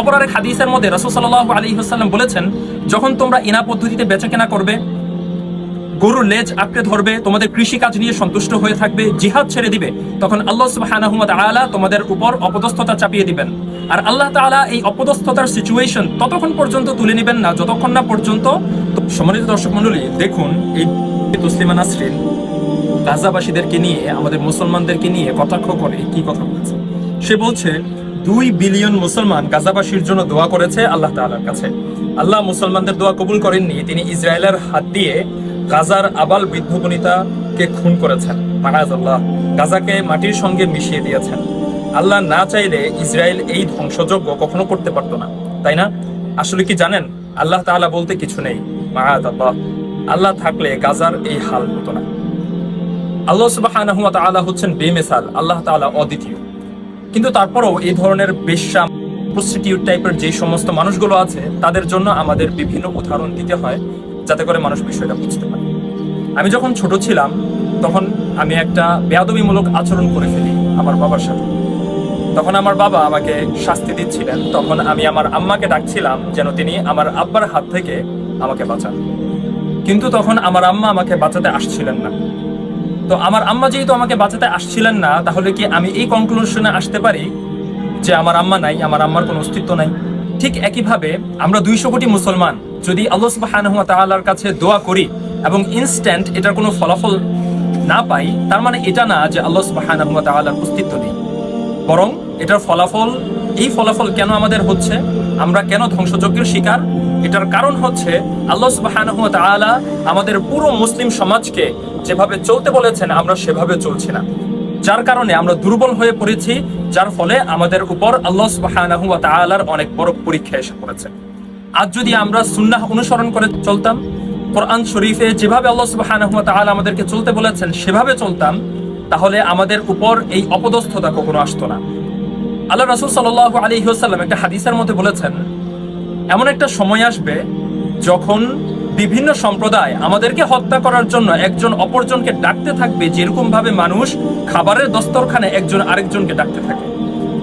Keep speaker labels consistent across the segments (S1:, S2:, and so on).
S1: অপর হাদিসের মধ্যে রাসূল সাল্লাল্লাহু আলাইহি ওয়াসাল্লাম বলেছেন, যখন তোমরা ইনা পদ্ধতিতে বেচাকেনা করবে, গরুর লেজ আঁকড়ে ধরবে, তোমাদের কৃষি কাজ নিয়ে সন্তুষ্ট হয়ে থাকবে, জিহাদ ছেড়ে দিবে, তখন আল্লাহ সুবহানাহু ওয়া তাআলা তোমাদের উপর অপদস্থতা চাপিয়ে দিবেন। আর আল্লাহ তাআলা এই অপদস্থতার সিচুয়েশন ততক্ষণ পর্যন্ত তুলে নেবেন না, যতক্ষণ না পর্যন্ত সম্মানিত দর্শক মন্ডলী দেখুন এই তসলিমা নাসরিন গাজাবাসীদেরকে নিয়ে, আমাদের মুসলমানদেরকে নিয়ে কটাক্ষ করে কি কথা বলেছে। সে বলছে দুই বিলিয়ন মুসলমান গাজাবাসীর জন্য দোয়া করেছে আল্লাহ তাআলার কাছে। আল্লাহ মুসলমানদের দোয়া কবুল করেননি, তিনি ইসরায়েলের হাত দিয়ে গাজার আবাল বৃদ্ধ বনিতাকে খুন করেছেন। মাহাজ আল্লাহ, গাজাকে মাটির সঙ্গে মিশিয়ে দিয়েছেন। আল্লাহ না চাইলে ইসরায়েল এই ধ্বংসযজ্ঞ কখনো করতে পারতো না, তাই না? আসলে কি জানেন? আল্লাহ তাআলা বলতে কিছু নেই। মাহাজ আল্লাহ আল্লাহ থাকলে গাজার এই হাল হতো না। আল্লাহ তাআলা হচ্ছেন বেমেসাল, আল্লাহ তাআলা অদ্বিতীয়। কিন্তু তারপরও এই ধরনের বেশ্যা প্রস্টিটিউট টাইপের যে সমস্ত মানুষগুলো আছে, তাদের জন্য আমাদের বিভিন্ন উদাহরণ দিতে হয়, যাতে করে মানুষ বিষয়টা বুঝতে পারে। আমি যখন ছোট ছিলাম, তখন আমি একটা বেয়াদবিমূলক আচরণ করে ফেলি আমার বাবার সাথে। তখন আমার বাবা আমাকে শাস্তি দিচ্ছিলেন। তখন আমি আমার আম্মাকে ডাকছিলাম যেন তিনি আমার আব্বার হাত থেকে আমাকে বাঁচান। কিন্তু তখন আমার আম্মা আমাকে বাঁচাতে আসছিলেন না। তো আমার আম্মা যেহেতু আমাকে বাঁচাতে আসছিলেন না, তাহলে কি আমি এই কনক্লুশনে আসতে পারি যে আমার আম্মা নাই, আমার আম্মার কোনো অস্তিত্ব নাই? ঠিক একইভাবে আমরা দুইশো কোটি মুসলমান, যদি আল্লাহ সুবহানাহু ওয়া তাআলার কাছে দোয়া করি এবং ইনস্ট্যান্ট এটার কোনো ফলাফল না পাই, তার মানে এটা না যে আল্লাহ সুবহানাহু ওয়া তাআলার অস্তিত্ব নেই। বরং এটার ফলাফল, এই ফলাফল কেন আমাদের হচ্ছে? আমরা কেন ধ্বংসযজ্ঞের শিকার? এটার কারণ হচ্ছে আল্লাহ ওয়া আমাদের পুরো মুসলিম সমাজকে যেভাবে চলতে বলেছেন, আমরা সেভাবে চলছি না। যার কারণে আমরা দুর্বল হয়ে পড়েছি, যার ফলে আমাদের উপর আল্লাহ সুবহানাহু ওয়া অনেক বড় পরীক্ষা এসে পড়েছে। আজ যদি আমরা সুন্নাহ অনুসরণ করে চলতাম, কোরআন শরীফে যেভাবে আল্লাহ তাআলা আমাদেরকে চলতে বলেছেন, সেভাবে চলতাম, তাহলে আমাদের উপর এই অপদস্থতা কখনো আসতো না। আল্লাহ রাসূল সাল্লাল্লাহু আলী একটা হাদিসের মধ্যে বলেছেন এমন একটা সময় আসবে যখন বিভিন্ন সম্প্রদায় আমাদেরকে হত্যা করার জন্য একজন অপরজনকে ডাকতে থাকবে যেরকম ভাবে মানুষ খাবারের দস্তরখানে একজন আরেকজনকে ডাকতে থাকে।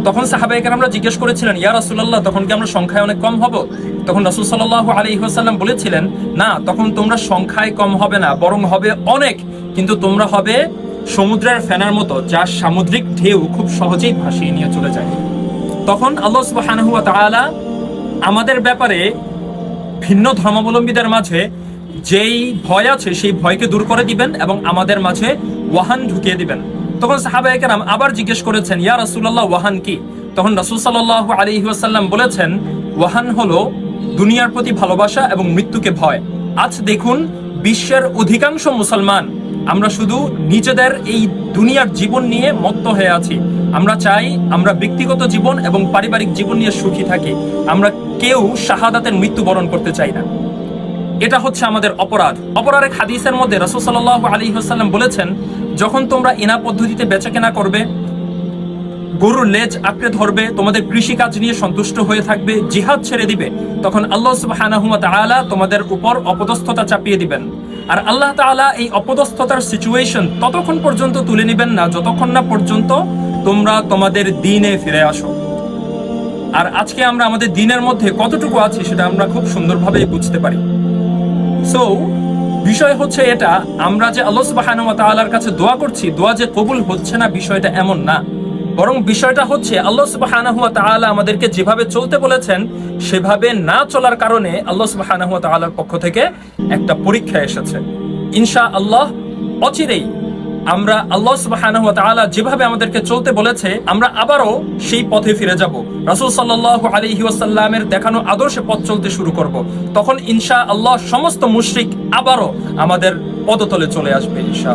S1: তখন সাহাবাহিকের আমরা জিজ্ঞেস করেছিলেন, ইয়া রাসূলুল্লাহ, তখন কি আমরা সংখ্যায় অনেক কম হব? তখন রাসূল সাল্লাল্লাহু আলাইহি ওয়াসাল্লাম বলেছিলেন, না, তখন তোমরা সংখ্যায় কম হবে না, বরং হবে অনেক, কিন্তু তোমরা হবে সমুদ্রের ফেনার মতো যা সামুদ্রিক ঢেউ খুব সহজেই ভাসিয়ে নিয়ে চলে যায়। তখন আল্লাহ তাআলা আমাদের ব্যাপারে ভিন্ন ধর্মাবলম্বীদের মাঝে যেই ভয় আছে, সেই ভয়কে দূর করে দিবেন এবং আমাদের মাঝে ওয়াহান ঢুকিয়ে দিবেন। তখন সাহাবায়ে কেরাম আবার জিজ্ঞেস করেছেন, ইয়া রাসূলুল্লাহ, ওয়াহান কি? তখন রাসূল সাল্লাল্লাহু আলাইহি ওয়াসাল্লাম বলেছেন, ওয়াহান হলো দুনিয়ার প্রতি ভালোবাসা এবং মৃত্যুকে ভয়। আজ দেখুন, বিশ্বের অধিকাংশ মুসলমান আমরা শুধু নিজেদের এই দুনিয়ার জীবন নিয়ে মত্ত হয়ে আছি। আমরা চাই আমরা ব্যক্তিগত জীবন এবং পারিবারিক জীবন নিয়ে সুখী থাকি। আমরা কেউ শাহাদাতের মৃত্যুবরণ করতে চাই না। এটা হচ্ছে আমাদের অপরাধ। অপরাধের হাদিসের মধ্যে রসুল সাল্লাহ আলী হাসাল্লাম বলেছেন, যখন তোমরা এনা পদ্ধতিতে বেচাকেনা করবে গরুর লেজ আঁকড়ে ধরবে, তোমাদের কৃষি কাজ নিয়ে সন্তুষ্ট হয়ে থাকবে, জিহাদ ছেড়ে দিবে, তখন আল্লাহ সুবহানাহু ওয়া তাআলা তোমাদের উপর অপদস্থতা চাপিয়ে দিবেন। আর আল্লাহ তাআলা এই অপদস্থতার সিচুয়েশন ততক্ষণ পর্যন্ত তুলে নেবেন না, যতক্ষণ না পর্যন্ত তোমরা তোমাদের দিনে ফিরে আসো। আর আজকে আমরা আমাদের দিনের মধ্যে কতটুকু আছি সেটা আমরা খুব সুন্দরভাবে বুঝতে পারি। সো বিষয় হচ্ছে এটা, আমরা যে আল্লাহ সুবহানাহু ওয়া তাআলার কাছে দোয়া করছি, দোয়া যে কবুল হচ্ছে না বিষয়টা এমন না। বরং বিষয়টা হচ্ছে, আল্লাহ ওয়া তাআলা আমাদেরকে যেভাবে চলতে বলেছেন, সেভাবে না চলার কারণে আল্লাহ তাআলার পক্ষ থেকে একটা পরীক্ষা এসেছে। ইনশা আল্লাহ অচিরেই আমরা আল্লাহ ওয়া তাআলা যেভাবে আমাদেরকে চলতে বলেছে, আমরা আবারও সেই পথে ফিরে যাব। রাসূল সাল্লাল্লাহু আলাইহি ওয়াসাল্লামের দেখানো আদর্শে পথ চলতে শুরু করব। তখন ইনশা আল্লাহ সমস্ত মুশরিক আবারও আমাদের পদতলে চলে আসবে ইনশা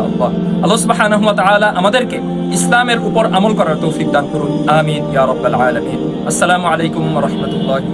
S1: আল্লাহ সুবহানাহু ওয়া তাআলা আমাদেরকে ইসলামের উপর আমল করার তৌফিক দান করুন। আমিন ইয়া রাব্বাল আলামিন। আসসালামু আলাইকুম ওয়া রাহমাতুল্লাহি